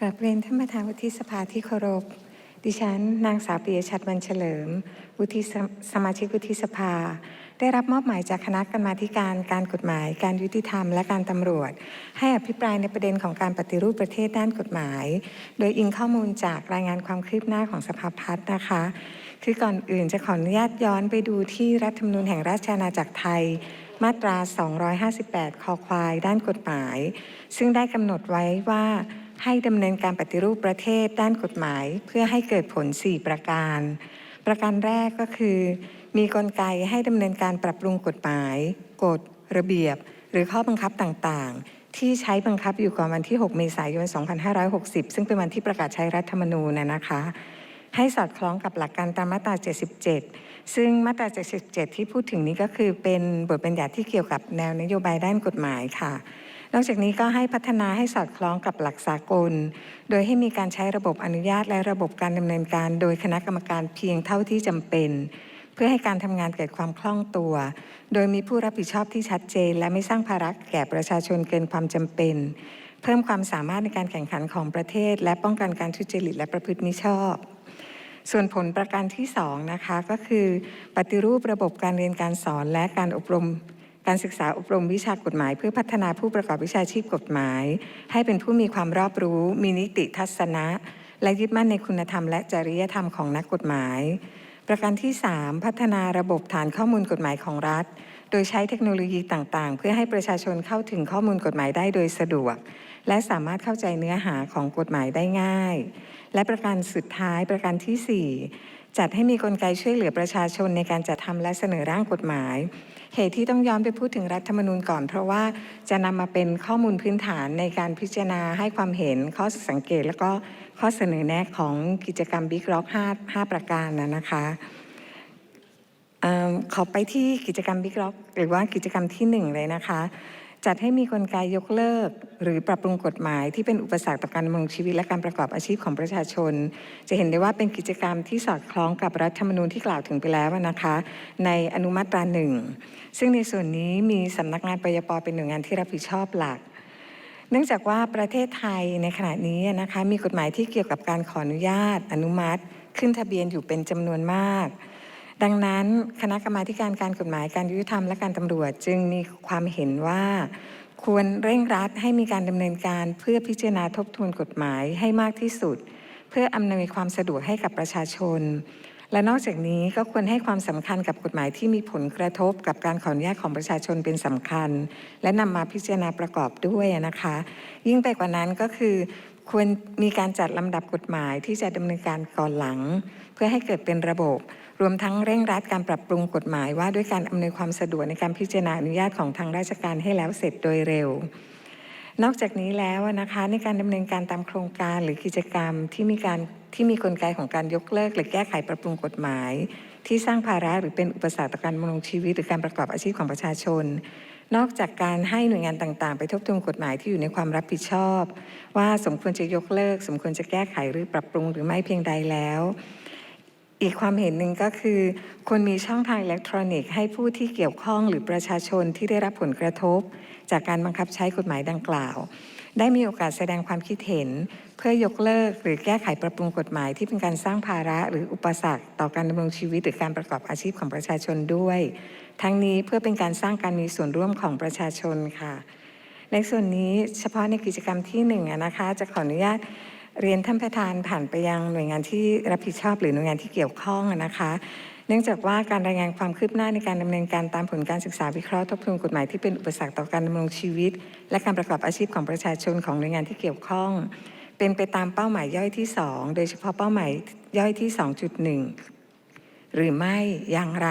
กราบเรียนท่านประธานวุฒิสภาที่เคารพ ดิฉัน นางสาวปียชัดวันเฉลิม วุฒิสมาชิกวุฒิสภา ได้รับมอบหมายจากคณะกรรมาการการกฎหมาย การยุติธรรม และการตำรวจ ให้อภิปรายในประเด็นของการปฏิรูปประเทศด้านกฎหมาย โดยอิงข้อมูลจากรายงานความคืบหน้าของสภาพัฒน์นะคะ คือก่อนอื่นจะขออนุญาตย้อนไปดูที่รัฐธรรมนูญแห่งราชอาณาจักรไทยมาตรา 258 คอควาย ด้านกฎหมาย ซึ่งได้กำหนดไว้ว่า ให้ดำเนินการปฏิรูปประเทศด้านกฎหมาย เพื่อให้เกิดผล 4 ประการ ประการแรกก็คือ มีกลไกให้ดำเนินการปรับปรุงกฎหมาย กฎ ระเบียบ หรือข้อบังคับต่างๆ ที่ใช้บังคับอยู่ก่อนวันที่ 6 เมษายน 2560 ซึ่งเป็นวันที่ประกาศใช้รัฐธรรมนูญนะนะคะ ให้สอดคล้องกับหลักการตามมาตรา 77 ซึ่งมาตรา 77 ที่พูดถึงนี้ก็คือเป็นบทบัญญัติที่เกี่ยวกับแนวนโยบายด้านกฎหมายค่ะ นอกจากนี้ก็ให้พัฒนาให้สอดคล้องกับหลักสากล โดยให้มีการใช้ระบบอนุญาตและระบบการดำเนินการ โดยคณะกรรมการเพียงเท่าที่จำเป็น เพื่อให้การทำงานเกิดความคล่องตัว โดยมีผู้รับผิดชอบที่ชัดเจน และไม่สร้างภาระแก่ประชาชนเกินความจำเป็น เพิ่มความสามารถในการแข่งขันของประเทศ และป้องกันการทุจริตและประพฤติมิชอบส่วนผลประการที่2นะคะก็คือ ปฏิรูประบบการเรียนการสอนและการอบรม การศึกษาอบรมวิชากฎหมาย เพื่อพัฒนาผู้ประกอบวิชาชีพกฎหมาย ให้เป็นผู้มีความรอบรู้ มีนิติทัศนะ และยึดมั่นในคุณธรรมและจริยธรรมของนักกฎหมาย ประการที่ 3 พัฒนาระบบฐานข้อมูลกฎหมายของรัฐ โดยใช้เทคโนโลยีต่าง ๆ เพื่อให้ประชาชนเข้าถึงข้อมูลกฎหมายได้โดยสะดวก และสามารถเข้าใจเนื้อหาของกฎหมายได้ง่าย และประการสุดท้ายประการทีสี่4 จัดให้มีกลไกช่วยเหลือประชาชนในการจัดทำและเสนอร่างกฎหมาย เหตุที่ต้องย้อนไปพูดถึงรัฐธรรมนูญก่อน เพราะว่าจะนำมาเป็นข้อมูลพื้นฐานในการพิจารณาให้ความเห็นข้อสังเกต และก็ข้อเสนอแนะของกิจกรรม Big Rock 5 5ประการนะนะคะออขอไปที่กิจกรรม Big Rock หรือว่ากิจกรรมที่ 1 เลยนะคะ จัดให้มีกลไกยกเลิก หรือปรับปรุงกฎหมายที่เป็นอุปสรรคต่อการดำรงชีวิตและการประกอบอาชีพของประชาชน จะเห็นได้ว่าเป็นกิจกรรมที่สอดคล้องกับรัฐธรรมนูญที่กล่าวถึงไปแล้วนะคะ ในอนุมาตราหนึ่งซึ่งในส่วนนี้มีสำนักงานปยปเป็นหน่วยงานที่รับผิดชอบหลัก เนื่องจากว่าประเทศไทยในขณะนี้นะคะมีกฎหมายที่เกี่ยวกับการขออนุญาต อนุมัติ ขึ้นทะเบียนอยู่เป็นจำนวนมาก ดังนั้นคณะกรรมาธิการการกฎหมายการยุติธรรมและการตำรวจจึงมีความเห็นว่า ควรเร่งรัดให้มีการดำเนินการเพื่อพิจารณาทบทวนกฎหมายให้มากที่สุด เพื่ออำนวยความสะดวกให้กับประชาชน และนอกจากนี้ก็ควรให้ความสำคัญกับกฎหมายที่มีผลกระทบกับการขออนุญาตของประชาชนเป็นสำคัญ และนำมาพิจารณาประกอบด้วยนะคะ ยิ่งไปกว่านั้นก็คือ ควรมีการจัดลำดับกฎหมายที่จะดำเนินการก่อนหลัง เพื่อให้เกิดเป็นระบบ รวมทั้งเร่งรัดการปรับปรุงกฎหมายว่าด้วยการอำนวยความสะดวกในการพิจารณาอนุญาตของทางราชการให้แล้วเสร็จโดยเร็ว นอกจากนี้แล้วนะคะในการดำเนินการตามโครงการหรือกิจกรรมที่มีการที่มีกลไกของการยกเลิก หรือแก้ไขปรับปรุงกฎหมาย ที่สร้างภาระหรือเป็นอุปสรรคต่อการดำรงชีวิตหรือการประกอบอาชีพของประชาชน นอกจากการให้หน่วยงานต่างๆ ไปทบทวนกฎหมายที่อยู่ในความรับผิดชอบ ว่าสมควรจะยกเลิก สมควรจะแก้ไขหรือปรับปรุงหรือไม่เพียงใดแล้ว อีกความเห็นหนึ่งก็คือควรมีช่องทางอิเล็กทรอนิกส์ให้ผู้ที่เกี่ยวข้องหรือประชาชนที่ได้รับผลกระทบ จากการบังคับใช้กฎหมายดังกล่าว ได้มีโอกาสแสดงความคิดเห็น เพื่อยกเลิก หรือแก้ไขปรับปรุงกฎหมายที่เป็นการสร้างภาระหรืออุปสรรค ต่อการดำรงชีวิตหรือการประกอบอาชีพของประชาชนด้วย ทั้งนี้เพื่อเป็นการสร้างการมีส่วนร่วมของประชาชนค่ะ ในส่วนนี้เฉพาะในกิจกรรมที่หนึ่งนะคะจะขออนุญาต เรียนท่านประธานผ่านไปยังหน่วยงานที่รับผิดชอบหรือหน่วยงานที่เกี่ยวข้องนะคะ เนื่องจากว่าการรายงานความคืบหน้าในการดำเนินการตามผลการศึกษาวิเคราะห์ทบทวนกฎหมายที่เป็นอุปสรรคต่อการดำรงชีวิต และการประกอบอาชีพของประชาชนของหน่วยงานที่เกี่ยวข้อง เป็นไปตามเป้าหมายย่อยที่ 2 โดยเฉพาะเป้าหมายย่อยที่ 2.1หรือไม่อย่างไร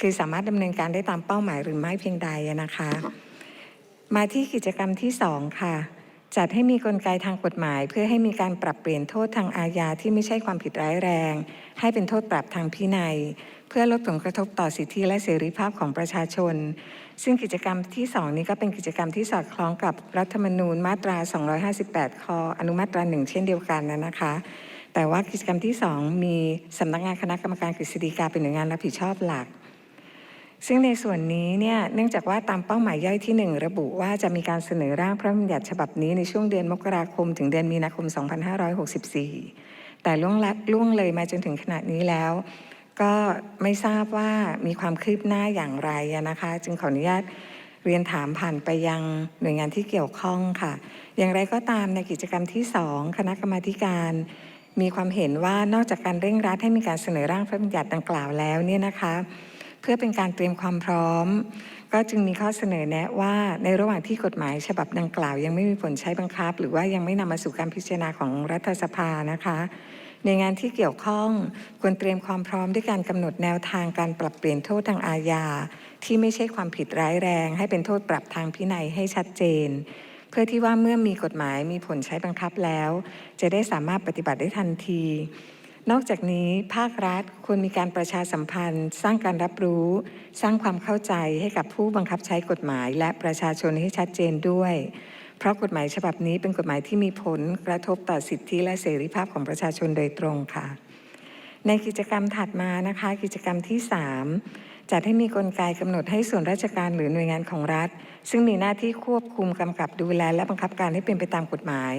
คือสามารถดำเนินการได้ตามเป้าหมายหรือไม่เพียงใดนะคะ มาที่กิจกรรมที่2ค่ะ จัดให้มีกลไกทางกฎหมาย เพื่อให้มีการปรับเปลี่ยนโทษทางอาญาที่ไม่ใช่ความผิดร้ายแรง ให้เป็นโทษปรับทางพินัย เพื่อลดผลกระทบต่อสิทธิและเสรีภาพของประชาชน ซึ่งกิจกรรมที่ 2 นี้ก็เป็นกิจกรรมที่สอดคล้องกับรัฐธรรมนูญมาตรา 258 คออนุมาตราหนึ่งเช่นเดียวกันนะนะคะแต่ว่ากิจกรรมที่ 2 มีสำนักงานคณะกรรมการกฤษฎีกาเป็นหน่วยงานรับผิดชอบหลัก ซึ่งในส่วนนี้เนี่ยเนื่องจากว่าตามเป้าหมายย่อยที่ 1 ระบุว่าจะมีการเสนอร่างพระบัญญัติฉบับนี้ในช่วงเดือนมกราคม ถึงเดือนมีนาคม 2564 แต่ล่วงละล่วงเลยมาจนถึงขณะนี้แล้ว ก็ไม่ทราบว่ามีความคืบหน้าอย่างไรนะคะ จึงขออนุญาตเรียนถามผ่านไปยังหน่วยงานที่เกี่ยวข้องค่ะ อย่างไรก็ตามในกิจกรรมที่ 2 คณะกรรมาการมีความเห็นว่านอกจากการเร่งรัดให้มีการเสนอร่างพระบัญญัติดังกล่าวแล้วเนี่ยนะคะ พื่อเป็นการเตรียมความพร้อม ก็จึงมีข้อเสนอแนะว่าในระหว่างที่กฎหมายฉบับดังกล่าว ยังไม่มีผลใช้บังคับ หรือว่ายังไม่นำมาสู่การพิจารณาของรัฐสภานะคะในงานที่เกี่ยวข้องควรเตรียมความพร้อมด้วยการกำหนดแนวทางการปรับเปลี่ยนโทษทางอาญา ที่ไม่ใช่ความผิดร้ายแรง ให้เป็นโทษปรับทางพินัยให้ชัดเจน เพื่อที่ว่าเมื่อมีกฎหมายมีผลใช้บังคับแล้ว จะได้สามารถปฏิบัติได้ทันที นอกจากนี้ภาครัฐควรมีการประชาสัมพันธ์ สร้างการรับรู้ สร้างความเข้าใจให้กับผู้บังคับใช้กฎหมาย และประชาชนให้ชัดเจนด้วย เพราะกฎหมายฉบับนี้เป็นกฎหมายที่มีผลกระทบต่อสิทธิและเสรีภาพของประชาชนโดยตรงค่ะ ในกิจกรรมถัดมานะคะ กิจกรรมที่ 3 จัดให้มีกลไกกำหนดให้ส่วนราชการหรือหน่วยงานของรัฐ ซึ่งมีหน้าที่ควบคุมกำกับดูแล และบังคับการให้เป็นไปตามกฎหมาย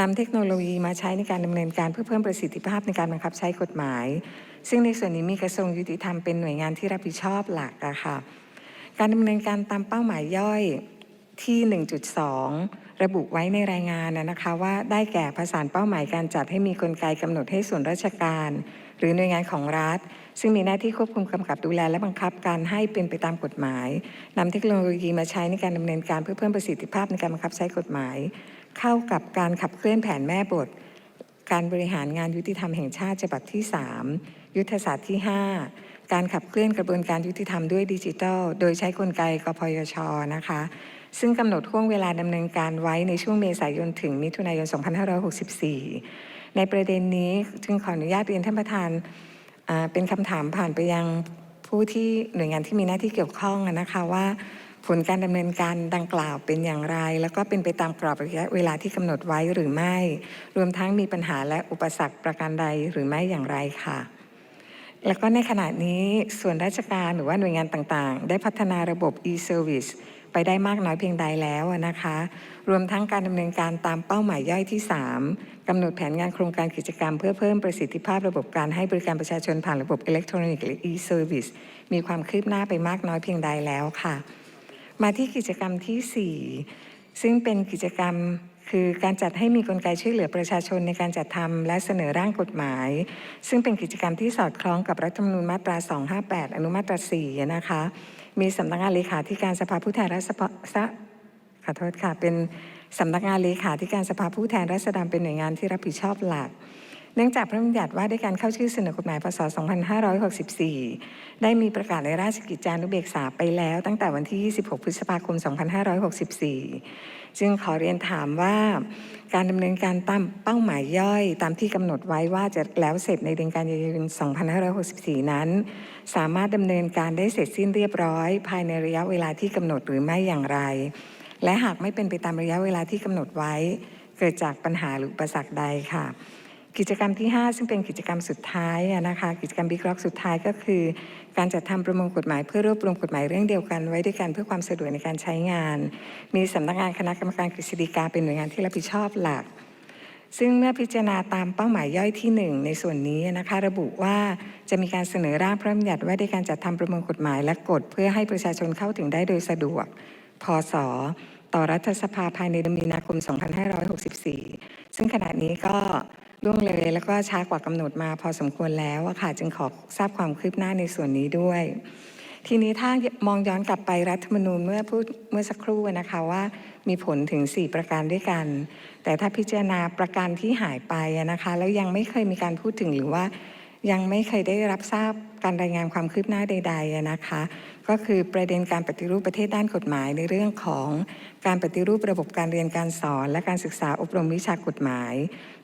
นำเทคโนโลยีมาใช้ในการดำเนินการเพื่อเพิ่มประสิทธิภาพในการบังคับใช้กฎหมาย ซึ่งในส่วนนี้มีกระทรวงยุติธรรมเป็นหน่วยงานที่รับผิดชอบหลักอะค่ะการดำเนินการตามเป้าหมายย่อยที่ 1.2 ระบุไว้ในรายงานนะคะว่าได้แก่ผสานเป้าหมายการจัดให้มีกลไกกำหนดให้ส่วนราชการ หรือหน่วยงานของรัฐ ซึ่งมีหน้าที่ควบคุมกำกับดูแลและบังคับการให้เป็นไปตามกฎหมายนำเทคโนโลยีมาใช้ในการดำเนินการเพื่อเพิ่มประสิทธิภาพในการบังคับใช้กฎหมาย เข้ากับการขับเคลื่อนแผนแม่บท การบริหารงานยุติธรรมแห่งชาติฉบับที่ 3 ยุทธศาสตร์ที่ 5การขับเคลื่อนกระบวนการยุติธรรมด้วยดิจิทัล โดยใช้กลไกกพยชนะคะ ซึ่งกำหนดห่วงเวลาดำเนินการไว้ในช่วงเมษายนถึงมิถุนายน 2564 ในประเด็นนี้จึงขออนุญาตเรียนท่านประธานเป็นคำถามผ่านไปยังผู้ที่หน่วยงานที่มีหน้าที่เกี่ยวข้องนะคะว่าผลการดำเนินการดังกล่าวเป็นอย่างไร แล้วก็เป็นไปตามกรอบระยะเวลาที่กำหนดไว้หรือไม่ รวมทั้งมีปัญหาและอุปสรรคประการใดหรือไม่อย่างไรค่ะ แล้วก็ในขณะนี้ส่วนราชการหรือว่าหน่วยงานต่างๆ ได้พัฒนาระบบ e-service ไปได้มากน้อยเพียงใดแล้วนะคะ รวมทั้งการดำเนินการตามเป้าหมายย่อยที่ 3กำหนดแผนงานโครงการกิจกรรม เพื่อเพิ่มประสิทธิภาพระบบการให้บริการประชาชนผ่านระบบอิเล็กทรอนิกส์หรือ e-service มีความคืบหน้าไปมากน้อยเพียงใดแล้วค่ะ มาที่กิจกรรมทีสี่4 ซึ่งเป็นกิจกรรมคือการจัดให้มีกลไกช่วยเหลือประชาชนในการจัดทำและเสนอร่างกฎหมาย ซึ่งเป็นกิจกรรมที่สอดคล้องกับรัฐธรรมนูญมาตรา 258 อนุมาตรา 4 นะคะ มีสำนักงานเลขาธิการสภาผู้แทนรัศดรขอโทษค่ะ เป็นสำนักงานเลขาธิการสภาผู้แทนรัษฎรเป็นหน่วยงานที่รับผิดชอบหลัก เนื่องจากพระบัญญัติว่าด้วยการเข้าชื่อเสนอกฎหมายพศ 2564 ได้มีประกาศในราชกิจจานุเบกษาไปแล้วตั้งแต่วันที่ 26 พฤษภาคม 2564 จึงขอเรียนถามว่า การดำเนินการตามเป้าหมายย่อย ตามที่กำหนดไว้ว่าจะแล้วเสร็จในเดือนกันยายน 2564 นั้น สามารถดำเนินการได้เสร็จสิ้นเรียบร้อย ภายในระยะเวลาที่กำหนดหรือไม่อย่างไร และหากไม่เป็นไปตามระยะเวลาที่กำหนดไว้ เกิดจากปัญหาหรืออุปสรรคใดค่ะ กิจกรรมที่ 5 ซึ่งเป็นกิจกรรมสุดท้ายนะคะกิจกรรมบิ๊กล็อกสุดท้ายก็คือ การจัดทำประมวลกฎหมายเพื่อรวบรวมกฎหมายเรื่องเดียวกันไว้ด้วยกันเพื่อความสะดวกในการใช้งาน มีสำนักงานคณะกรรมการกฤษฎีกาเป็นหน่วยงานที่รับผิดชอบหลัก ซึ่งเมื่อพิจารณาตามเป้าหมายย่อยที่ 1 ในส่วนนี้นะคะระบุว่าจะมีการเสนอร่างพระบัญญัติว่าด้วยการจัดทำประมวลกฎหมายและกฎเพื่อให้ประชาชนเข้าถึงได้โดยสะดวก พศต่อรัฐสภาภายในเดือนมีนาคม 2564 ซึ่งขณะนี้ก็ ล่วงเลยแล้วก็ช้ากว่ากำหนดมาพอสมควรแล้วอะค่ะจึงขอทราบความคืบหน้าในส่วนนี้ด้วย ทีนี้ถ้ามองย้อนกลับไปรัฐธรรมนูญเมื่อพูดเมื่อสักครู่นะคะว่ามีผลถึง 4 ประการด้วยกัน แต่ถ้าพิจารณาประการที่หายไปนะคะแล้วยังไม่เคยมีการพูดถึงหรือว่า ยังไม่เคยได้รับทราบการรายงานความคืบหน้าใดๆนะคะ ก็คือประเด็นการปฏิรูปประเทศด้านกฎหมายในเรื่องของการปฏิรูประบบการเรียนการสอนและการศึกษาอบรมวิชากฎหมาย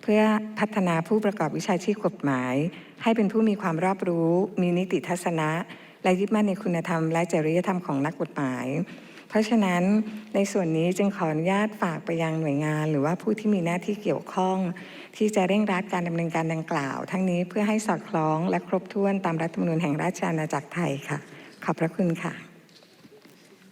เพื่อพัฒนาผู้ประกอบวิชาชีพกฎหมาย ให้เป็นผู้มีความรอบรู้ มีนิติทัศนะ และยึดมั่นในคุณธรรม และจริยธรรมของนักกฎหมาย เพราะฉะนั้นในส่วนนี้จึงขออนุญาตฝากไปยังหน่วยงาน หรือว่าผู้ที่มีหน้าที่เกี่ยวข้อง ที่จะเร่งรัดการดำเนินการดังกล่าว ทั้งนี้เพื่อให้สอดคล้องและครบถ้วนตามรัฐธรรมนูญแห่งราชอาณาจักรไทยค่ะ ขอบพระคุณค่ะ